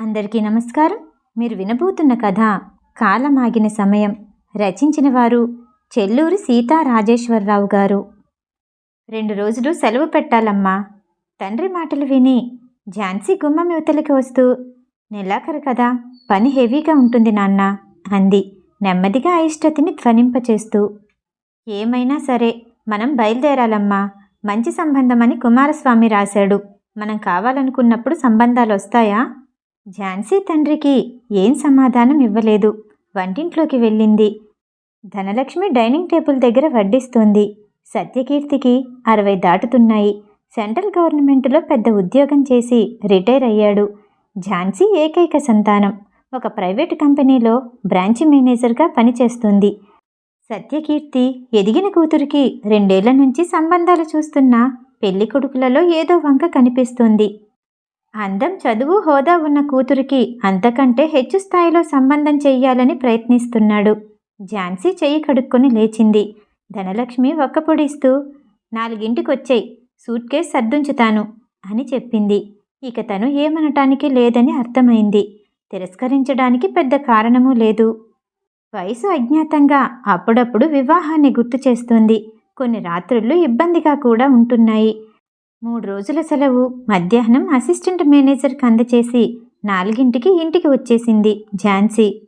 అందరికీ నమస్కారం. మీరు వినబోతున్న కథ కాలమాగిన సమయం. రచించిన వారు చెల్లూరి సీతా రాజేశ్వరరావు గారు. రెండు రోజులు సెలవు పెట్టాలమ్మా. తండ్రి మాటలు విని ఝాన్సీ గుమ్మం యువతలకి వస్తూ నెలాఖరు కదా పని హెవీగా ఉంటుంది నాన్న అంది నెమ్మదిగా అయిష్టతిని ధ్వనింపచేస్తూ. ఏమైనా సరే మనం బయలుదేరాలమ్మా. మంచి సంబంధమని కుమారస్వామి రాశాడు. మనం కావాలనుకున్నప్పుడు సంబంధాలు వస్తాయా? ఝాన్సీ తండ్రికి ఏం సమాధానం ఇవ్వలేదు. వంటింట్లోకి వెళ్ళింది. ధనలక్ష్మి డైనింగ్ టేబుల్ దగ్గర వడ్డిస్తోంది. సత్యకీర్తికి అరవై దాటుతున్నాయి. సెంట్రల్ గవర్నమెంట్లో పెద్ద ఉద్యోగం చేసి రిటైర్ అయ్యాడు. ఝాన్సీ ఏకైక సంతానం. ఒక ప్రైవేట్ కంపెనీలో బ్రాంచ్ మేనేజర్గా పనిచేస్తుంది. సత్యకీర్తి ఎదిగిన కూతురికి రెండేళ్ళ నుంచి సంబంధాలు చూస్తున్న పెళ్ళి కొడుకులలో ఏదో వంక కనిపిస్తుంది. అందం చదువు హోదా ఉన్న కూతురికి అంతకంటే హెచ్చు స్థాయిలో సంబంధం చెయ్యాలని ప్రయత్నిస్తున్నాడు. ఝాన్సీ చెయ్యి కడుక్కొని లేచింది. ధనలక్ష్మి ఒక్కపొడిస్తూ నాలుగింటికొచ్చేయి సూట్ కేస్ సర్దుంచుతాను అని చెప్పింది. ఇక తను ఏమనటానికి లేదని అర్థమైంది. తిరస్కరించడానికి పెద్ద కారణమూ లేదు. వయసు అజ్ఞాతంగా అప్పుడప్పుడు వివాహాన్ని గుర్తు చేస్తుంది. కొన్ని రాత్రుళ్ళు ఇబ్బందిగా కూడా ఉంటున్నాయి. మూడు రోజుల సెలవు. మధ్యాహ్నం అసిస్టెంట్ మేనేజర్కి అందచేసి నాలుగింటికి ఇంటికి వచ్చేసింది ఝాన్సీ.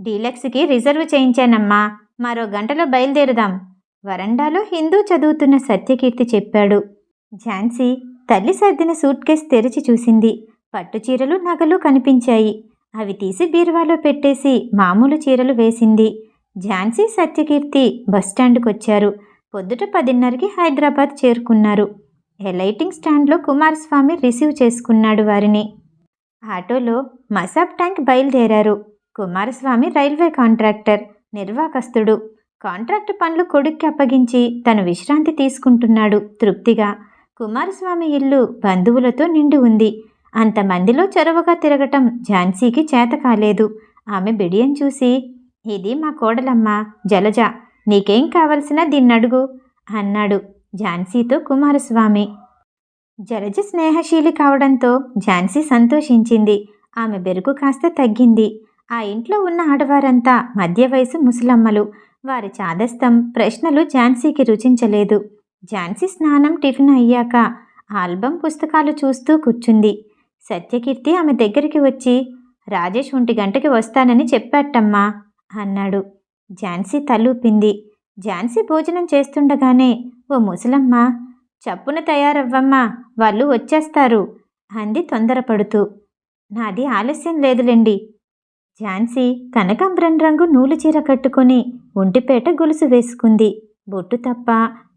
డీలక్స్కి రిజర్వ్ చేయించానమ్మా. మరో గంటలో బయలుదేరుదాం. వరండాలో హిందూ చదువుతున్న సత్యకీర్తి చెప్పాడు. ఝాన్సీ తల్లి సర్దిన సూట్ కేస్ తెరిచి చూసింది. పట్టు చీరలు నగలు కనిపించాయి. అవి తీసి బీరువాలో పెట్టేసి మామూలు చీరలు వేసింది. ఝాన్సీ సత్యకీర్తి బస్టాండ్కొచ్చారు పొద్దుట పదిన్నరకి హైదరాబాద్ చేరుకున్నారు. ఎలైటింగ్ స్టాండ్లో కుమారస్వామి రిసీవ్ చేసుకున్నాడు వారిని. ఆటోలో మసాబ్ ట్యాంక్ బయలుదేరారు. కుమారస్వామి రైల్వే కాంట్రాక్టర్ నిర్వాకస్తుడు. కాంట్రాక్ట్ పనులు కొడుక్కి అప్పగించి తను విశ్రాంతి తీసుకుంటున్నాడు. తృప్తిగా కుమారస్వామి ఇల్లు బంధువులతో నిండి ఉంది. అంతమందిలో చొరవగా తిరగటం ఝాన్సీకి చేత కాలేదు. ఆమె బిడియం చూసి ఇది మా కోడలమ్మ జలజ. నీకేం కావలసినా దీన్నడుగు అన్నాడు. ఝాన్సీతో కుమారస్వామి. జలజ స్నేహశీలి కావడంతో ఝాన్సీ సంతోషించింది. ఆమె బెరుకు కాస్త తగ్గింది. ఆ ఇంట్లో ఉన్న ఆడవారంతా మధ్య వయసు ముసలమ్మలు. వారి చాదస్తం ప్రశ్నలు ఝాన్సీకి రుచించలేదు. ఝాన్సీ స్నానం టిఫిన్ అయ్యాక ఆల్బం పుస్తకాలు చూస్తూ కూర్చుంది. సత్యకీర్తి ఆమె దగ్గరికి వచ్చి రాజేష్ ఒంటి గంటకి వస్తానని చెప్పాటమ్మా అన్నాడు. ఝాన్సీ తలూపింది. ఝాన్సీ భోజనం చేస్తుండగానే ఓ ముసలమ్మ చప్పున తయారవ్వమ్మా వాళ్ళు వచ్చేస్తారు అంది తొందరపడుతూ. నాది ఆలస్యం లేదులేండి. ఝాన్సీ కనకాంబరం రంగు నూలు చీర కట్టుకొని ఒంటిపేట గొలుసు వేసుకుంది. బొట్టు తప్ప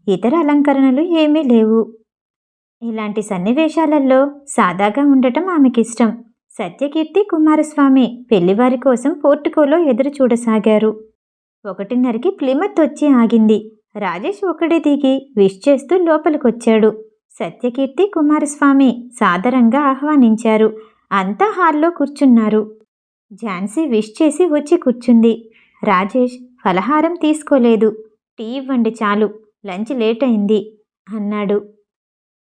ఇతర అలంకరణలు ఏమీ లేవు. ఇలాంటి సన్నివేశాలలో సాదాగా ఉండటం ఆమెకిష్టం. సత్యకీర్తి కుమారస్వామి పెళ్ళివారి కోసం పోర్టుకోలో ఎదురు చూడసాగారు ఒకటిన్నరకి ప్లిమత్ వచ్చి ఆగింది. రాజేష్ ఒకడే దిగి విష్ చేస్తూ లోపలికొచ్చాడు. సత్యకీర్తి కుమారస్వామి సాదరంగా ఆహ్వానించారు. అంతా హాల్లో కూర్చున్నారు. ఝాన్సీ విష్ చేసి వచ్చి కూర్చుంది. రాజేష్ ఫలహారం తీసుకోలేదు. టీ ఇవ్వండి చాలు. లంచ్ లేట్ అయింది అన్నాడు.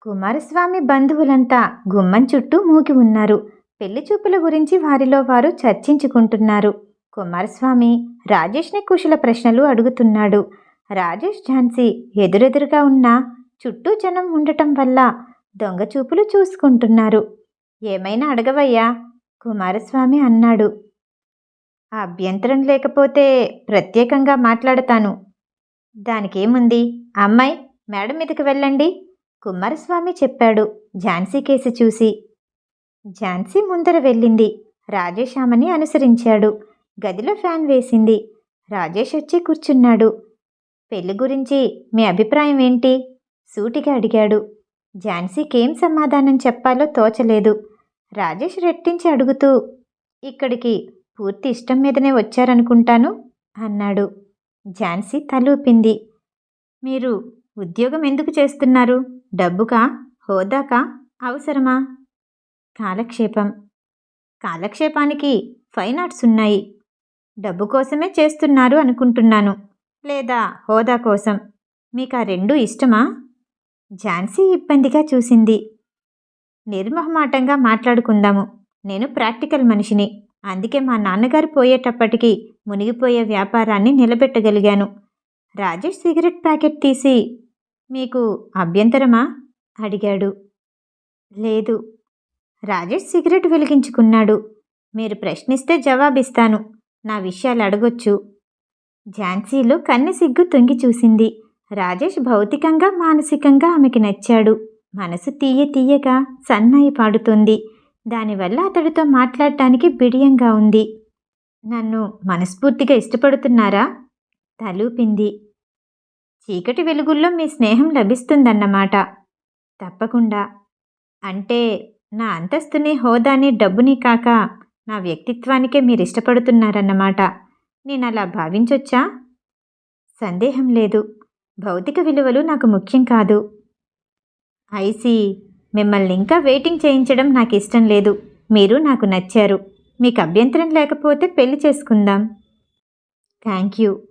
కుమారస్వామి బంధువులంతా గుమ్మం చుట్టూ మూగి ఉన్నారు. పెళ్ళి చూపుల గురించి వారిలో వారు చర్చించుకుంటున్నారు. కుమారస్వామి రాజేష్ని కుశల ప్రశ్నలు అడుగుతున్నాడు. రాజేష్ ఝాన్సీ ఎదురెదురుగా ఉన్న చుట్టూ జనం ఉండటం వల్ల దొంగ చూపులు చూసుకుంటున్నారు. ఏమైనా అడగవయ్యా? కుమారస్వామి అన్నాడు. అభ్యంతరం లేకపోతే ప్రత్యేకంగా మాట్లాడతాను. దానికేముంది? అమ్మాయి మేడ మీదకి వెళ్ళండి. కుమారస్వామి చెప్పాడు ఝాన్సీ కేసు చూసి. ఝాన్సీ ముందర వెళ్ళింది. రాజేష్ ఆమెని అనుసరించాడు. గదిలో ఫ్యాన్ వేసింది. రాజేష్ వచ్చి కూర్చున్నాడు. పెళ్ళి గురించి మీ అభిప్రాయం ఏంటి? సూటిగా అడిగాడు. ఝాన్సీకేం సమాధానం చెప్పాలో తోచలేదు. రాజేష్ రెట్టించి అడుగుతూ ఇక్కడికి పూర్తి ఇష్టం మీదనే వచ్చారనుకుంటాను? అన్నాడు. ఝాన్సీ తలూపింది. మీరు ఉద్యోగం ఎందుకు చేస్తున్నారు? డబ్బుకా? హోదాకా? అవసరమా? కాలక్షేపం. కాలక్షేపానికి ఫైన్ ఆర్ట్స్ ఉన్నాయి. డబ్బు కోసమే చేస్తున్నారు అనుకుంటున్నాను. లేదా హోదా కోసం. మీకు ఆ రెండు ఇష్టమా? ఝాన్సీ ఇబ్బందిగా చూసింది. నిర్మహమాటంగా మాట్లాడుకుందాము. నేను ప్రాక్టికల్ మనిషిని. అందుకే మా నాన్నగారు పోయేటప్పటికి మునిగిపోయే వ్యాపారాన్ని నిలబెట్టగలిగాను. రాజేష్ సిగరెట్ ప్యాకెట్ తీసి మీకు అభ్యంతరమా? అడిగాడు. లేదు. రాజేష్ సిగరెట్ వెలిగించుకున్నాడు. మీరు ప్రశ్నిస్తే జవాబిస్తాను. నా విషయాలు అడగొచ్చు. ఝాన్సీలో కన్నె సిగ్గు తొంగి చూసింది. రాజేష్ భౌతికంగా మానసికంగా ఆమెకి నచ్చాడు. మనసు తీయ తీయగా సన్నాయి పాడుతుంది. దానివల్ల అతడితో మాట్లాడటానికి బిడియంగా ఉంది. నన్ను మనస్ఫూర్తిగా ఇష్టపడుతున్నారా? తలూపింది. చీకటి వెలుగుల్లో మీ స్నేహం లభిస్తుందన్నమాట. తప్పకుండా. అంటే నా అంతస్తుని హోదాని డబ్బుని కాక నా వ్యక్తిత్వానికే మీరు ఇష్టపడుతున్నారన్నమాట. నేను అలా భావించొచ్చా? సందేహం లేదు. భౌతిక విలువలు నాకు ముఖ్యం కాదు. ఐసి మిమ్మల్ని ఇంకా వెయిటింగ్ చేయించడం నాకు ఇష్టం లేదు. మీరు నాకు నచ్చారు. మీకు అభ్యంతరం లేకపోతే పెళ్ళి చేసుకుందాం. Thank you.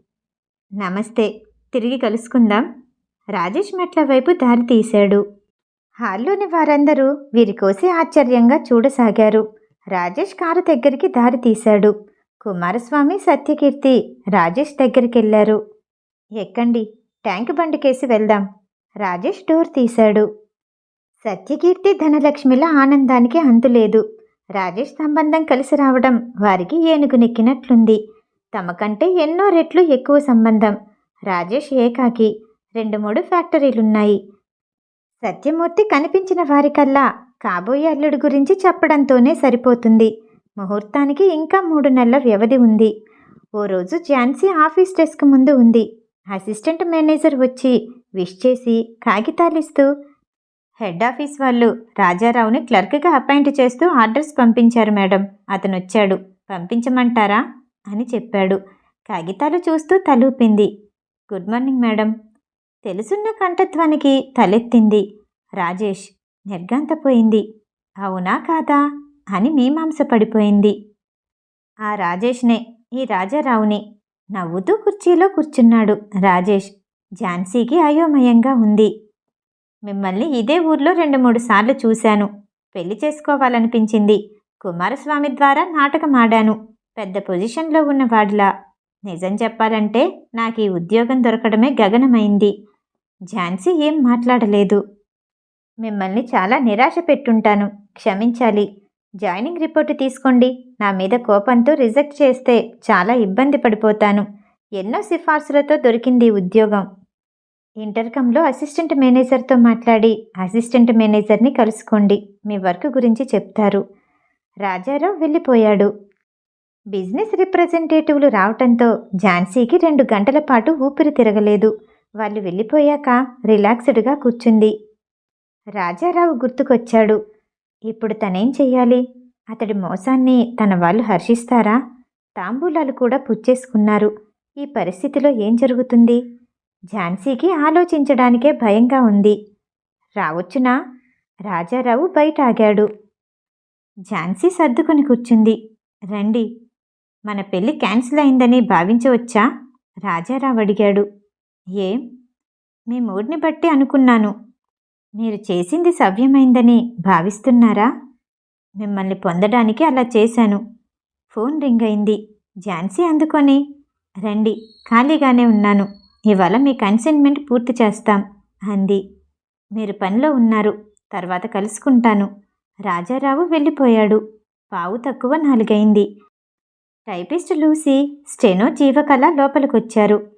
నమస్తే. తిరిగి కలుసుకుందాం. రాజేష్ మెట్ల వైపు దారి తీశాడు. హాల్లోని వారందరూ వీరి కోసి ఆశ్చర్యంగా చూడసాగారు. రాజేష్ కారు దగ్గరికి దారి తీశాడు. కుమారస్వామి సత్యకీర్తి రాజేష్ దగ్గరికి వెళ్ళారు ఎక్కండి ట్యాంక్ బండికేసి వెళ్దాం. రాజేష్ డోర్ తీశాడు. సత్యకీర్తి ధనలక్ష్మిల ఆనందానికి అంతులేదు రాజేష్ సంబంధం కలిసి రావడం వారికి ఏనుగు నెక్కినట్లుంది. తమకంటే ఎన్నో రెట్లు ఎక్కువ సంబంధం. రాజేష్ ఏకాకి రెండు మూడు ఫ్యాక్టరీలున్నాయి. సత్యమూర్తి కనిపించిన వారికల్లా కాబోయే అల్లుడి గురించి చెప్పడంతోనే సరిపోతుంది. ముహూర్తానికి ఇంకా మూడు నెలల వ్యవధి ఉంది. ఓ రోజు ఝాన్సీ ఆఫీస్ డెస్క్ ముందు ఉంది. అసిస్టెంట్ మేనేజర్ వచ్చి విష్ చేసి కాగితాలిస్తూ హెడ్ ఆఫీస్ వాళ్ళు రాజారావుని క్లర్క్గా అపాయింట్ చేస్తూ ఆర్డర్స్ పంపించారు మేడం. అతను వచ్చాడు పంపించమంటారా? అని చెప్పాడు. కాగితాలు చూస్తూ తలూపింది. Good morning madam. తెలుసున్న కంఠత్వానికి తలెత్తింది. రాజేష్ నిర్గాంతపోయింది అవునా కాదా? అని మీమాంస పడిపోయింది ఆ రాజేష్నే ఈ రాజారావుని నవ్వుతూ కుర్చీలో కూర్చున్నాడు రాజేష్. ఝాన్సీకి అయోమయంగా ఉంది. మిమ్మల్ని ఇదే ఊర్లో రెండు మూడు సార్లు చూశాను. పెళ్ళి చేసుకోవాలనిపించింది. కుమారస్వామి ద్వారా నాటకం ఆడాను. పెద్ద పొజిషన్లో ఉన్నవాడిలా నిజం చెప్పాలంటే నాకు ఈ ఉద్యోగం దొరకడమే గగనమైంది. ఝాన్సీ ఏం మాట్లాడలేదు. మిమ్మల్ని చాలా నిరాశ పెట్టుంటాను. క్షమించాలి. జాయినింగ్ రిపోర్టు తీసుకోండి. నా మీద కోపంతో రిజెక్ట్ చేస్తే చాలా ఇబ్బంది పడిపోతాను. ఎన్నో సిఫార్సులతో దొరికింది ఉద్యోగం. ఇంటర్కంలో అసిస్టెంట్ మేనేజర్తో మాట్లాడి అసిస్టెంట్ మేనేజర్ని కలుసుకోండి. మీ వర్క్ గురించి చెప్తారు. రాజారావు వెళ్ళిపోయాడు. బిజినెస్ రిప్రజెంటేటివ్లు రావటంతో ఝాన్సీకి రెండు గంటల పాటు ఊపిరి తిరగలేదు. వాళ్ళు వెళ్ళిపోయాక రిలాక్స్డ్గా కూర్చుంది. రాజారావు గుర్తుకొచ్చాడు. ఇప్పుడు తనేం చెయ్యాలి? అతడి మోసాన్ని తన వాళ్ళు హర్షిస్తారా? తాంబూలాలు కూడా పుచ్చేసుకున్నారు. ఈ పరిస్థితిలో ఏం జరుగుతుంది? ఝాన్సీకి ఆలోచించడానికే భయంగా ఉంది. రావచ్చునా? రాజారావు బయట ఆగాడు ఝాన్సీ సర్దుకొని కూర్చుంది. రండి. మన పెళ్ళి క్యాన్సిల్ అయిందని భావించవచ్చా? రాజారావు అడిగాడు. ఏం? మీ మూడ్ని బట్టి అనుకున్నాను. మీరు చేసింది సవ్యమైందని భావిస్తున్నారా? మిమ్మల్ని పొందడానికి అలా చేశాను. ఫోన్ రింగ్ అయింది. ఝాన్సీ అందుకొని రండి ఖాళీగానే ఉన్నాను. ఇవాళ మీ కన్సైన్మెంట్ పూర్తి చేస్తాం అంది. మీరు పనిలో ఉన్నారు. తర్వాత కలుసుకుంటాను. రాజారావు వెళ్ళిపోయాడు. పావు తక్కువ నాలుగైంది. టైపిస్ట్ లూసి స్టెనో జీవకళ లోపలికొచ్చారు.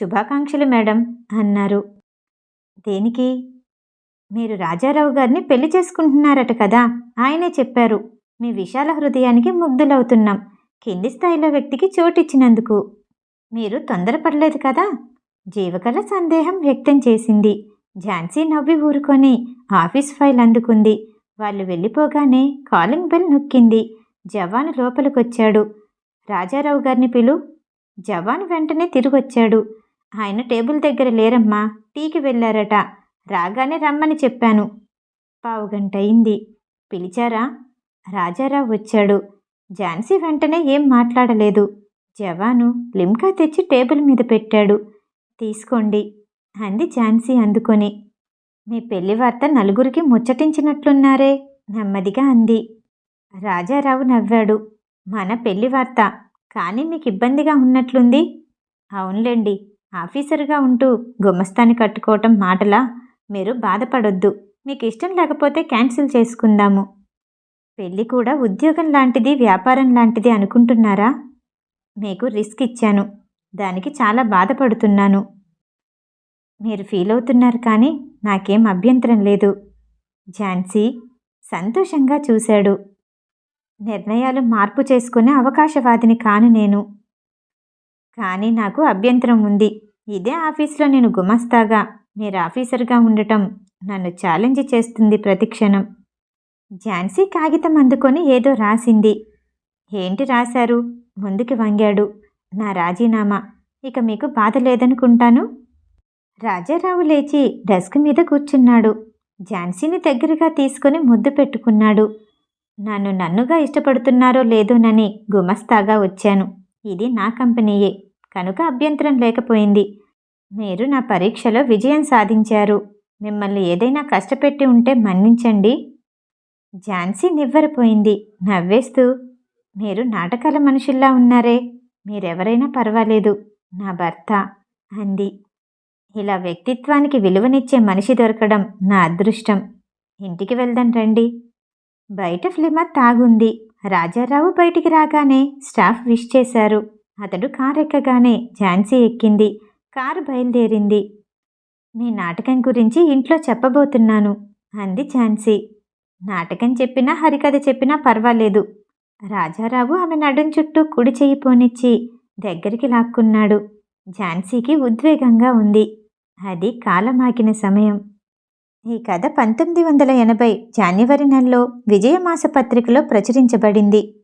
శుభాకాంక్షలు మేడం అన్నారు. దేనికి? మీరు రాజారావు గారిని పెళ్ళి చేసుకుంటున్నారట కదా? ఆయనే చెప్పారు. మీ విశాల హృదయానికి ముగ్ధులవుతున్నాం. కింది స్థాయిలో వ్యక్తికి చోటిచ్చినందుకు. మీరు తొందరపడలేదు కదా? జీవకళ సందేహం వ్యక్తం చేసింది. ఝాన్సీ నవ్వి ఊరుకొని ఆఫీస్ ఫైల్ అందుకుంది. వాళ్ళు వెళ్ళిపోగానే కాలింగ్ బెల్ నొక్కింది. జవాను లోపలికొచ్చాడు. రాజారావు గారిని పిలు. జవాన్ వెంటనే తిరిగొచ్చాడు. ఆయన టేబుల్ దగ్గర లేరమ్మా. టీకి వెళ్ళారట. రాగానే రమ్మని చెప్పాను. పావుగంట అయింది పిలిచారా? రాజారావు వచ్చాడు. ఝాన్సీ వెంటనే ఏం మాట్లాడలేదు. జవాను లిమ్కా తెచ్చి టేబుల్ మీద పెట్టాడు. తీసుకోండి అంది ఝాన్సీ అందుకొని. మీ పెళ్ళి వార్త నలుగురికి ముచ్చటించినట్లున్నారే? నెమ్మదిగా అంది. రాజారావు నవ్వాడు. మన పెళ్ళి వార్త. కానీ మీకు ఇబ్బందిగా ఉన్నట్లుంది? అవునులేండి. ఆఫీసర్గా ఉంటూ గుమస్తాని కట్టుకోవటం మాటలా? మీరు బాధపడొద్దు. మీకు ఇష్టం లేకపోతే క్యాన్సిల్ చేసుకుందాము. పెళ్ళి కూడా ఉద్యోగం లాంటిది వ్యాపారం లాంటిది అనుకుంటున్నారా? మీకు రిస్క్ ఇచ్చాను. దానికి చాలా బాధపడుతున్నాను. మీరు ఫీల్ అవుతున్నారు కానీ నాకేం అభ్యంతరం లేదు. ఝాన్సీ సంతోషంగా చూశాడు. నిర్ణయాలు మార్పు చేసుకునే అవకాశవాదిని కాను నేను. కానీ నాకు అభ్యంతరం ఉంది. ఇదే ఆఫీస్లో నేను గుమస్తాగా. మీరు ఆఫీసర్గా ఉండటం నన్ను ఛాలెంజ్ చేస్తుంది ప్రతిక్షణం ఝాన్సీ కాగితం అందుకొని ఏదో రాసింది. ఏంటి రాశారు? ముందుకి వంగాడు. నా రాజీనామా. ఇక మీకు బాధ లేదనుకుంటాను? రాజారావు లేచి డెస్క్ మీద కూర్చున్నాడు. ఝాన్సీని దగ్గరగా తీసుకుని ముద్దు పెట్టుకున్నాడు. నన్ను నన్నుగా ఇష్టపడుతున్నారో లేదోనని గుమస్తాగా వచ్చాను. ఇది నా కంపెనీయే. కనుక అభ్యంతరం లేకపోయింది. మీరు నా పరీక్షలో విజయం సాధించారు. మిమ్మల్ని ఏదైనా కష్టపెట్టి ఉంటే మన్నించండి. ఝాన్సీ నివ్వరపోయింది. నవ్వేస్తూ మీరు నాటకాల మనుషుల్లా ఉన్నారే. మీరెవరైనా పర్వాలేదు. నా భర్త అంది. ఇలా వ్యక్తిత్వానికి విలువనిచ్చే మనిషి దొరకడం నా అదృష్టం. ఇంటికి వెళ్దాం రండి. బయట ఫ్లిమర్ తాగుంది. రాజారావు బయటికి రాగానే స్టాఫ్ విష్ చేశారు. అతడు కారు ఎక్కగానే ఝాన్సీ ఎక్కింది. కారు బయలుదేరింది. మీ నాటకం గురించి ఇంట్లో చెప్పబోతున్నాను అంది ఝాన్సీ. నాటకం చెప్పినా హరికథ చెప్పినా పర్వాలేదు. రాజారావు ఆమె నడుం చుట్టూ కుడి చెయ్యి పోనిచ్చి దగ్గరికి లాక్కున్నాడు. ఝాన్సీకి ఉద్వేగంగా ఉంది. అది కాలమాకిన సమయం. ఈ కథ పంతొమ్మిది వందల ఎనభై జనవరి నెలలో విజయమాస పత్రికలో ప్రచురించబడింది.